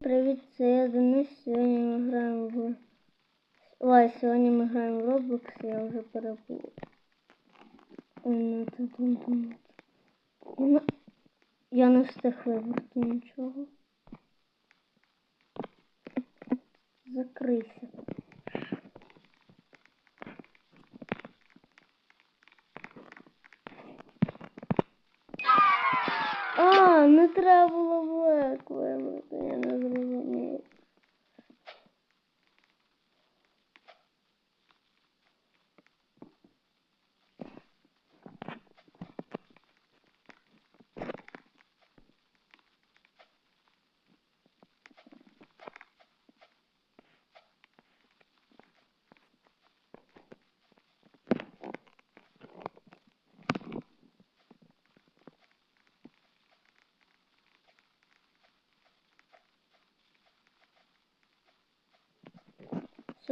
Привіт, це я Денис. Сьогодні ми граємо в. Ой, сьогодні ми граємо в Roblox, я вже перебув. Ну, не- Я не встиг вибрати нічого. Закрийся. А, ну, не треба було веклимати, я не зрозуміла.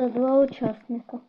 два участника.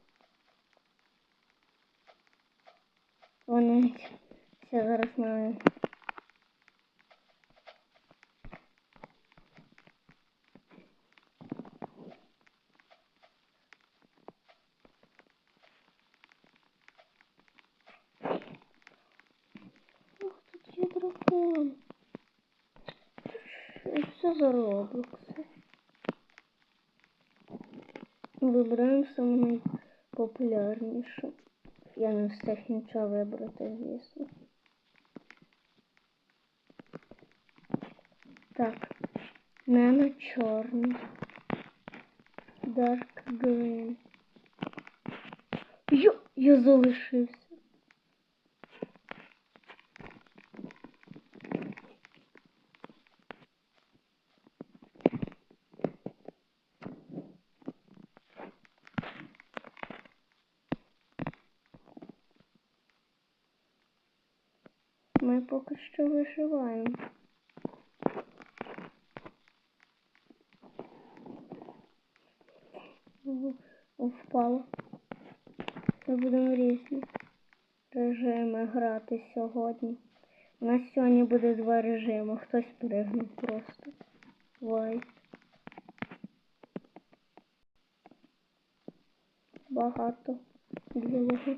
Вибираємо саме найпопулярніше. Я не встиг нічого вибрати, звісно. Так, Нено чорний. Dark Green. Йо, я залишився. Поки що виживаємо. Впало. Ми будемо різні режими грати сьогодні. У нас сьогодні буде два режими. Хтось перегнув просто. Вай. Багато білого.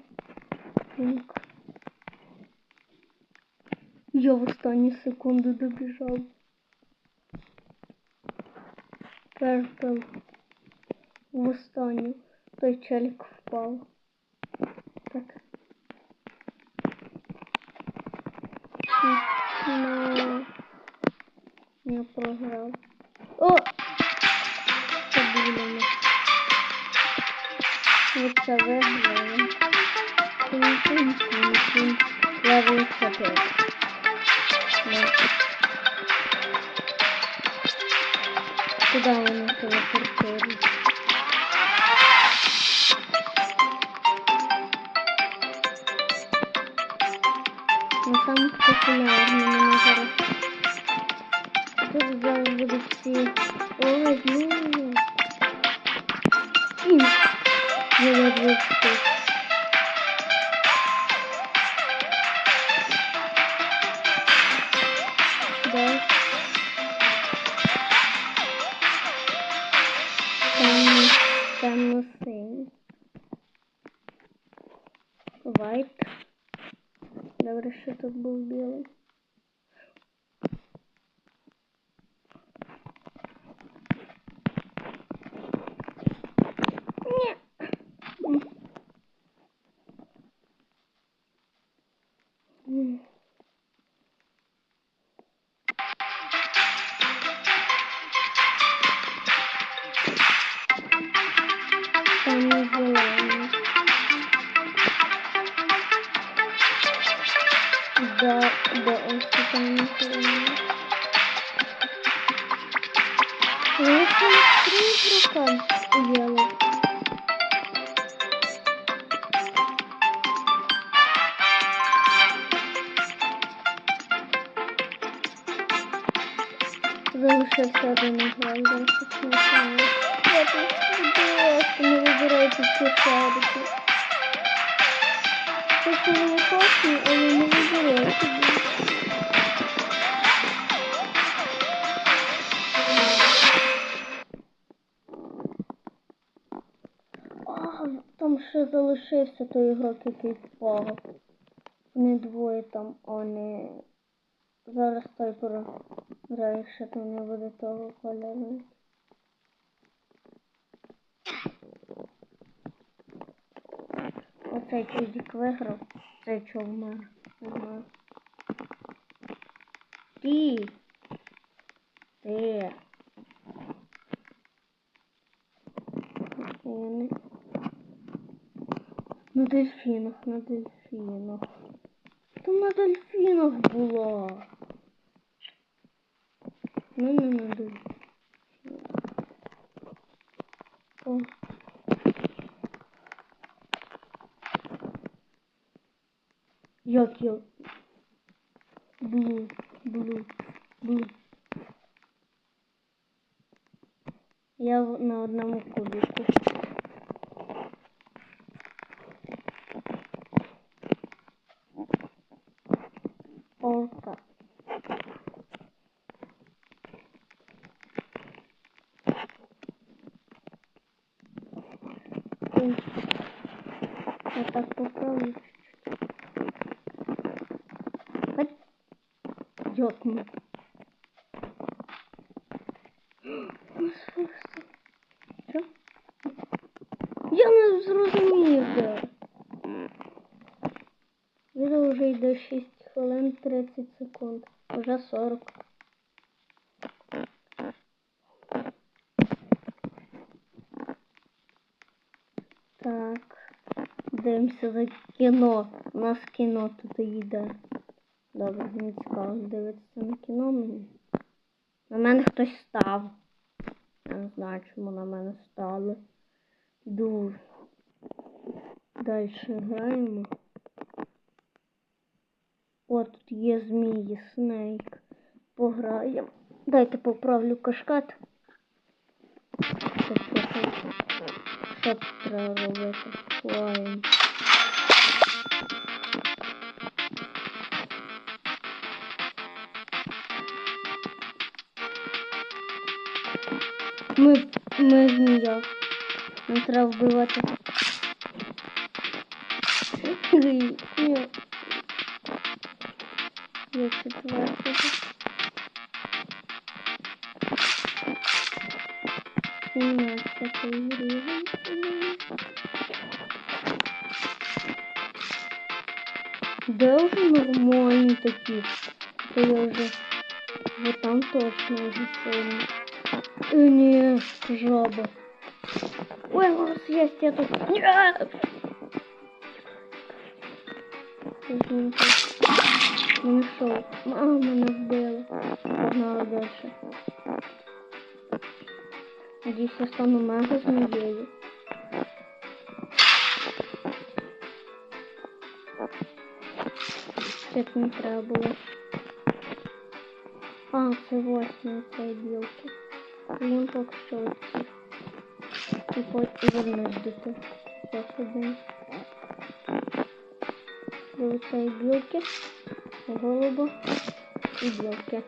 Пінк. Я в останню секунду добіжав. Перпел. В останню. Той челік впав. Так. Ну, я програв. О! Це блін. Ми це виграли. Тин-тин-тин-тин. Левел 4. Ну. Куда вони телепортують? Ну, саме популярні мене зараз. Тут зараз будуть всі. Ой, ну. Ін. Я ледве встиг. Добре, що Ну, це три рука єло. Залишився один ігрок, залишився не знаю. Я тут, будь ласка, не вибирайте ці шарики. Це не класно, але не вибирайте. Ще залишився той ігрок, який впав. Вони двоє там, а вони. Зараз той програє, що там не буде того кольору. Оцей чудик виграв, цей чого вмер. Не знаю. Ти. Ти. Дельфіни. На дельфінах, на дельфінах. Там на дельфінах була. Ну, не на дельфінах. О. Як я? Блу, Я так. Хоть. Ёкну. Що? Я не зрозумів. Відео вже йде 6 хвилин 30 секунд. Уже 40. Кіно. У нас кіно тут йде. Добре, не цікаво дивитися на кіно. На мене хтось став. Я не знаю, чому на мене стали. Йду. Далі граємо. О, тут є змії, снейк. Пограємо. Дайте поправлю кашкет. Що тут Що тут треба робити? Лайн. Ми, ми змія. Нам треба вбивати. Ні. Ні. Я четвертого. Сімнадцятий гривень. Де вже нормальні такі? То я вже... Вот там точно вже сильно. Е, ні, жаба. Ой, у вас есть я тут. Нет! Мене що? А, мене вбили. Погнали дальше. Надіюсь, я стану мега змією. Це не треба було. А, це восьмий цей білки. Він поки що оці. І потім вернусь до тих. Зараз один. До цієї білки, голуба і білки.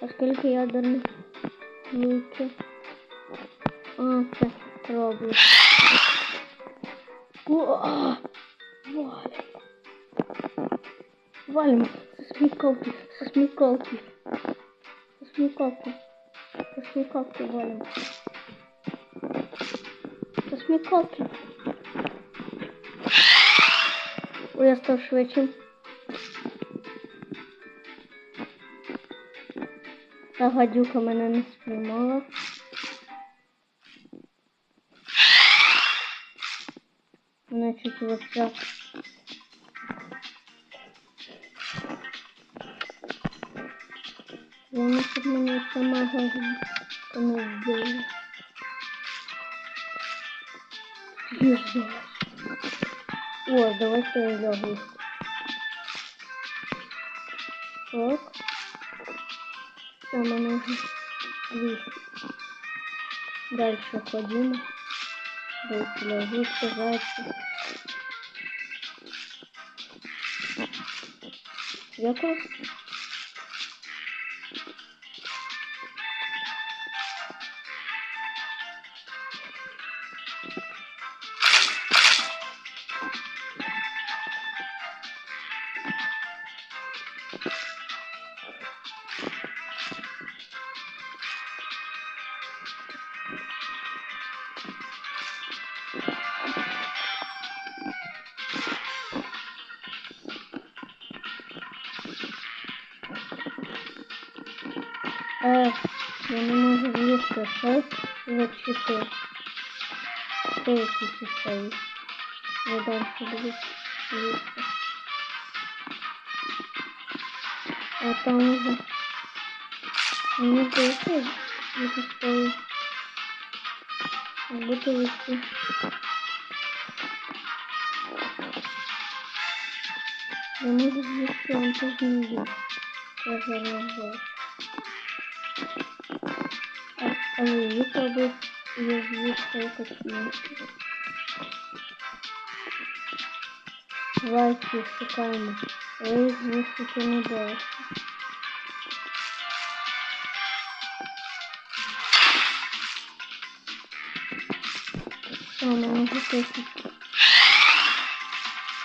А скільки ядерних білки? А, це роблю. О, Валим. Валим со смекалки, со смекалки. Со смекалки. Со смекалки валим. Со смекалки. Ой, я став швидшим. Та гадюка мене не спіймала. Значить, вот так. Вбила. Езжай. О, давайте я лягу. Так. Она уже висит. Дальше ходим. Давайте лягу, сказаться. Я за чити. Це якісь історії. Я далі буду їсти. А там уже... Мені здається, я постою. Бутылочки. Я можу з'їсти он по змії. Я зараз бачу. А- Але її треба я з'їсти якось інше. Давайте шукаємо. Але їх з'їсти не бачу. Все, мы уже точно.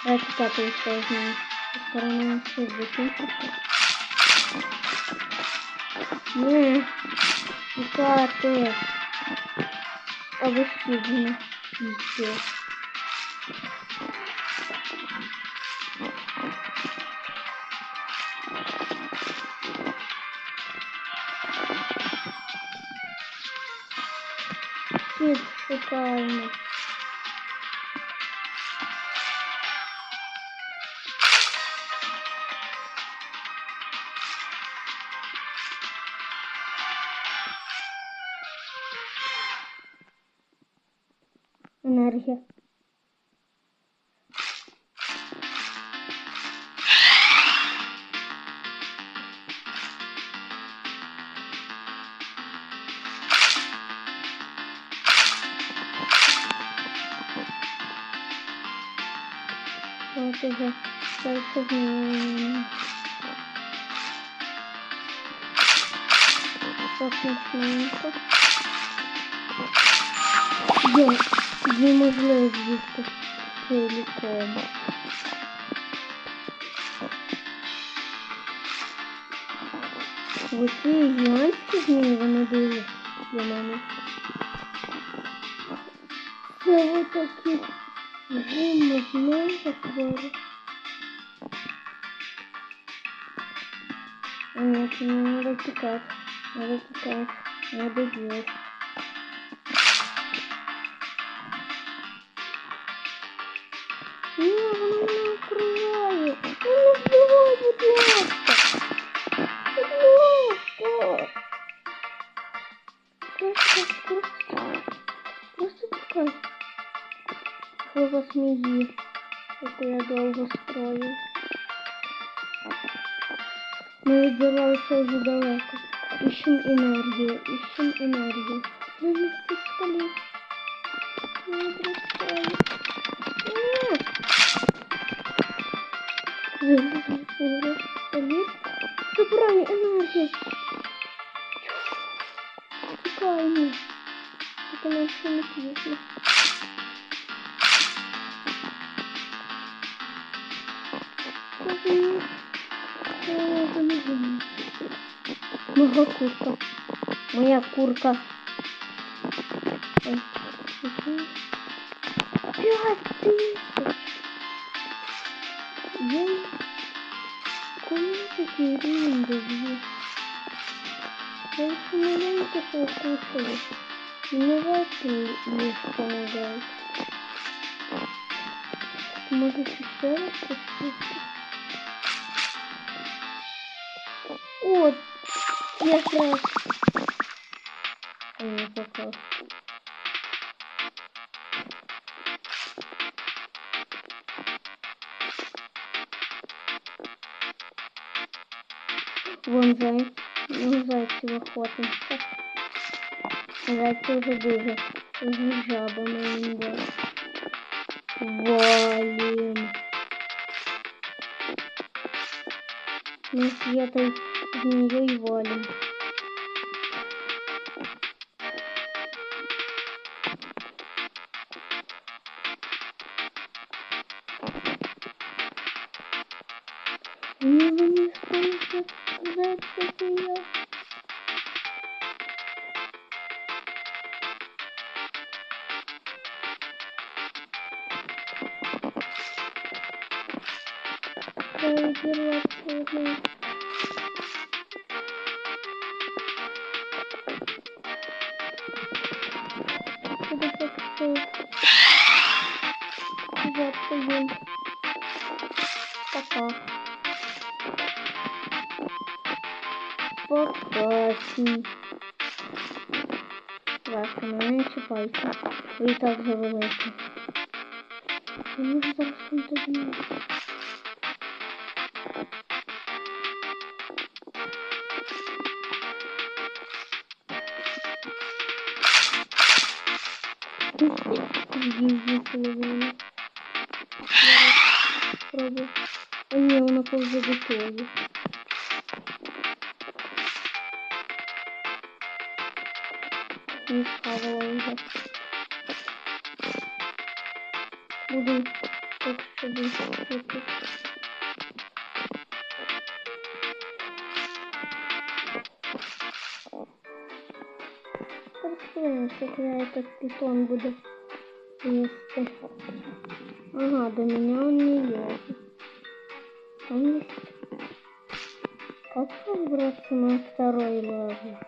Давайте так еще возьмем. Со стороны все закиньте. Не, яка ти? Обосібно. Все. Тут шукаємо. Енергія. Так, смачненько. Є, неможливо з'їсти ціліком. Оці гігантські змії, вони дуже для мене. Це вот такі зимні змії твори. Нет, не надо текать. Надо текать. Надо делать. Ні, воно мене вкриває. Ну не вбивай, будь ласка. Будь ласка. Просто вкривай. Просто вкривай. Слова змії, яку я довго строю. Ми відбиралися вже далеко. Іщем енергію, іщем енергію. Ну не пістолет. Не бросай. Нет. Забирай энергию. Тікаємо. Это нам все не п'ємо. Моя курка. Моя курка. Пять тысяч. Я кому такие рынды Я еще маленько покушали. Мне вообще не помогает. Может еще раз посмотреть? Сразу. А не. Вон зай. Ну, зайців охотимся. Зайці вже дуже. З жабами йде. Валим. Мы с этой змеей валим. Не, вы не сможете сказать, что я. Какая дела, fugindo. Cocó. Popote. Basicamente, pode evitar o revolução. Eu não vou usar os pontos de novo. Thank you. Не вже. Буду так собі тут. Подивимося, коли этот питон буде їсти. Ага, до меня он не лезет. Там есть. Как выбраться на второй левел?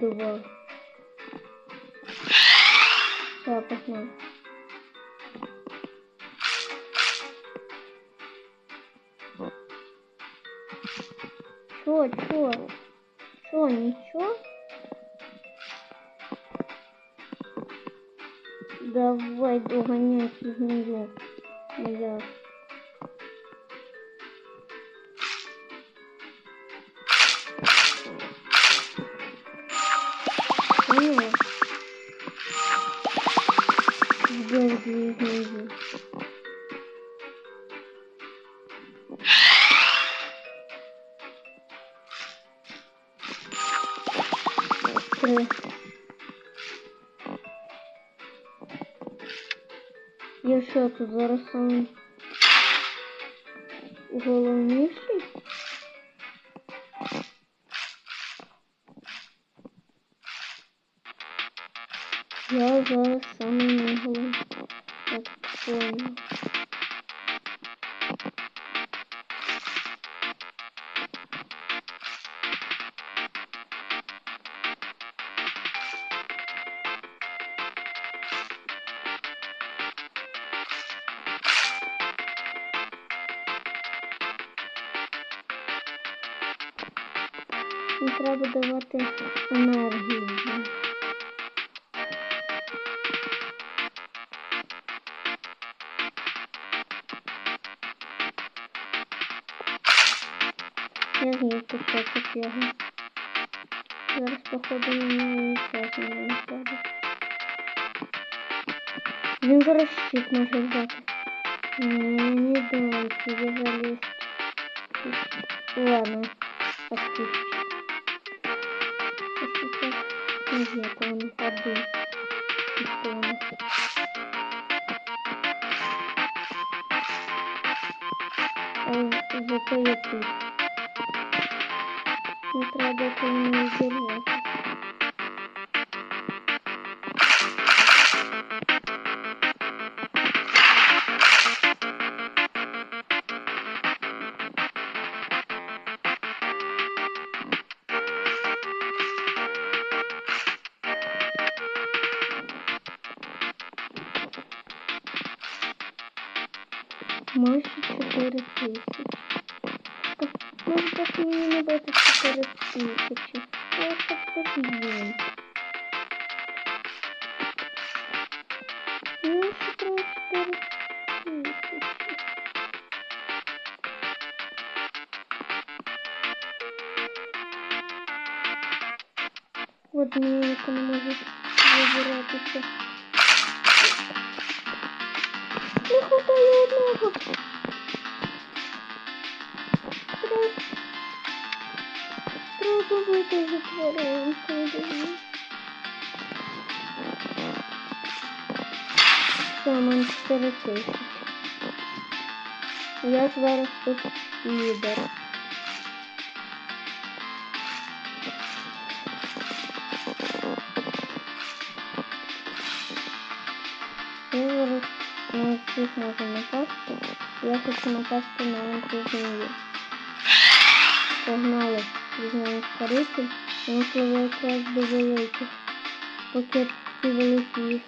Два. Все, пошли. Чё, чё? Чё, ничего? Давай догонять змею. Я. Поняла? Я що Не треба давати енергію. Я зміг підкопити його. Зараз, походу, мені час не виходить. Він зараз щит може взяти. Не, не давайте, я залез. Ладно, отпусти. нет, он ходу. Питон. Зато я тут. Не треба это не сделать. От мені ніхто не може вибиратися. Не хватає одного. Треба, треба вийти за тваринку. Все, у мене 4 тисячі. Я зараз тут лідер. на всіх можу напасти. Я хочу напасти на цю змію. Погнали. візьмемо ускоритель, він пливе якраз до великих. Поки ці великі їх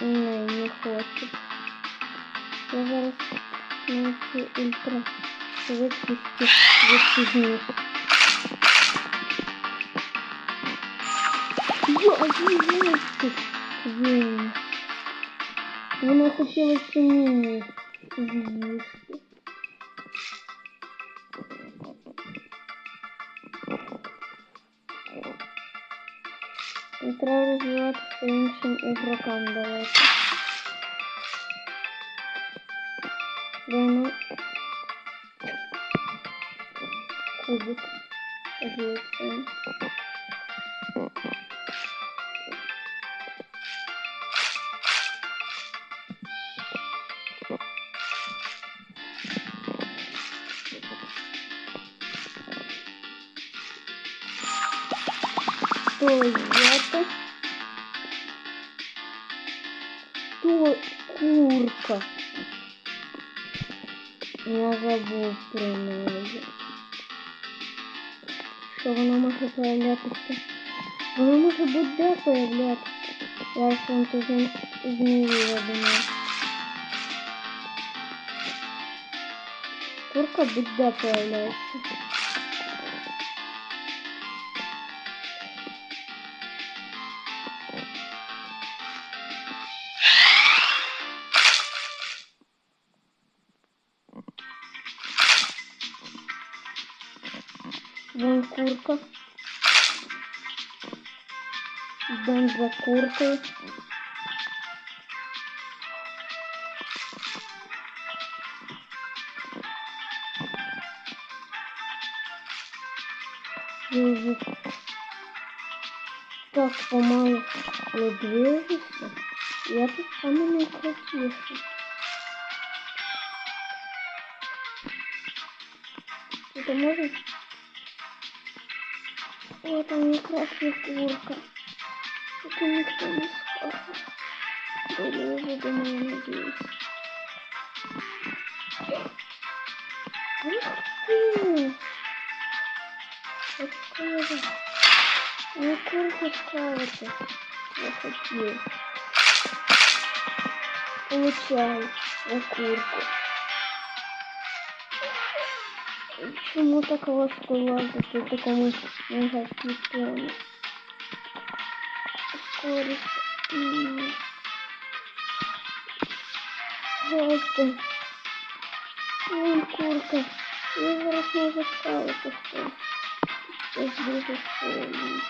не, не хочуть. Я зараз на ці ультра швидкості відпізніш. Я їсти. Він. Вона хотіла ці міні з'їсти. І треба розвиватися іншим ігрокам давати. Вона Что это? Что курка? Я забув про неї. Що воно може появлятися? Воно може будь-де появлятися. Я сам тут змінила думаю. Курка будь-де появляється. Уже так помалу движешься. Я тут самый наикрутейший. Это может Вот он є курка Таки ніхто не сховав. Долізу до мене надіюсь. Ух ти! Откуда? Не курку ставити. Я хотів. Получай я курку. Чому так важко лазити в такому мегапітоні? Скорість. Жовтий. Вон курка. Я зараз можу справити хтось. Хтось дуже сильний.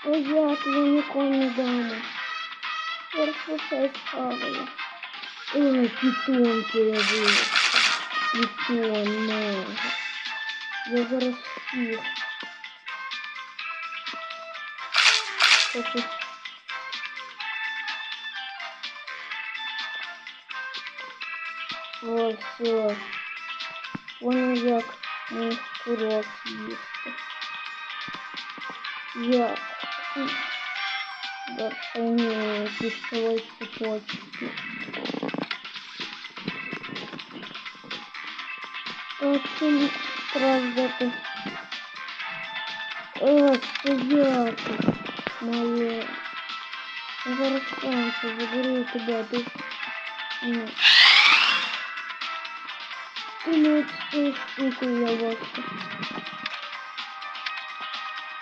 Стоять, я нікому не дамо. Зараз оце схаваю. Ой, питон появився. Питон, мega. Я зараз всіх. Хочу. О, все. Понял, як моїх курок їсти. Як? Вершині пістової цепочки. Очень правда О, стояти. Моє. Я зараз сонце заберу тебе. Ти... Ні. Ти не цю штуку я бачу.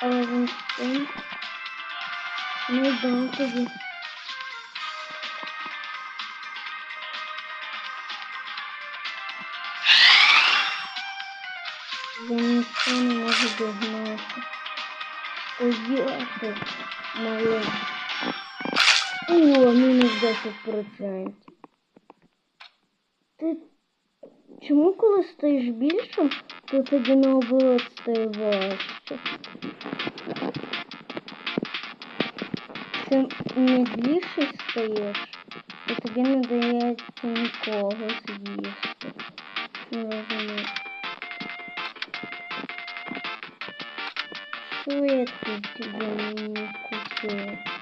Але він цим не дам тобі. Я ніхто не можу догнати. Стояти, моє. О, мінус 10%. Ти чому коли стаєш більшим, то тоді наоборот стає важче? Чим медліший стаєш, то тоді не дається нікого з'їсти. Не розумію. Что это тебя не купил?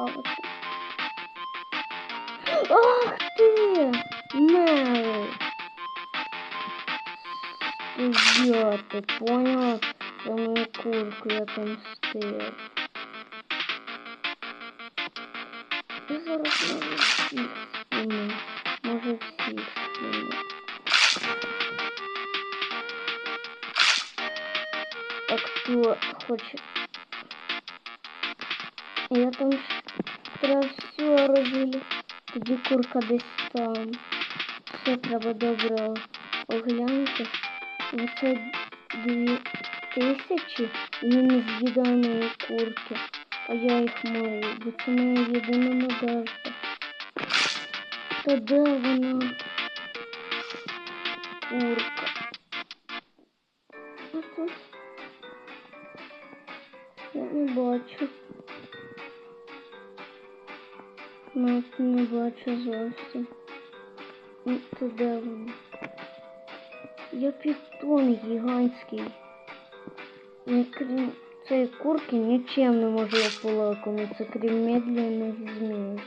Хавати. Ах ти! Мери! Студія, ти поняла? За мою курку я там стив. Я зараз можу всіх скину. Може всіх скину. А хто хоче? Я там ж треба все розділю. Тоді курка десь там. Все треба добре оглянути. Оце дві тисячі і він не курки. А я їх маю, бо це моя єдина надежда. Та де вона? Курка. А тут я не бачу. Навіть не бачу зовсім. Ну, то де вона? Я пітон гігантський. Ну, крім цієї курки нічим не можу полакомитися, крім медленних змій.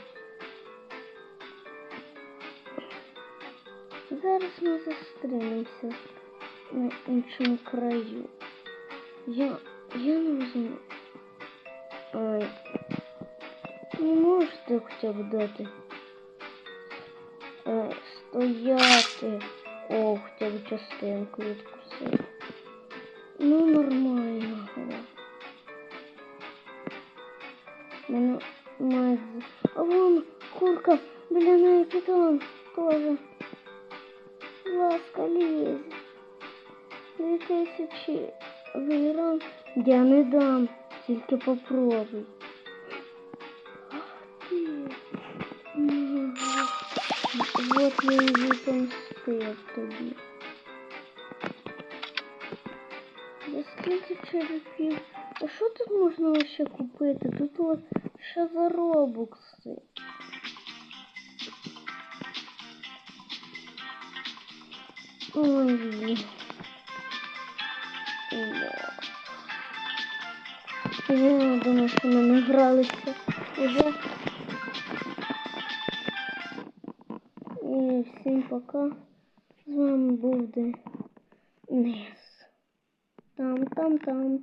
Зараз ми зустрінемося на іншому краю. Я, я не розумію. Не можете хоча б дати. Е, стояти. О, хоча б частинку відкусив. Ну, нормально. Мене має... А вон курка, біля неї питон. Будь ласка, лізь. Дві тисячі виграв. Я не дам, тільки попробуй. Я її помстив тобі. За скільки черепів? А що тут можна ще купити? Тут лише за робукси. Ой. Я думаю, що ми награлися уже. Всім пока. З вами був Денис. Там, там, там, там.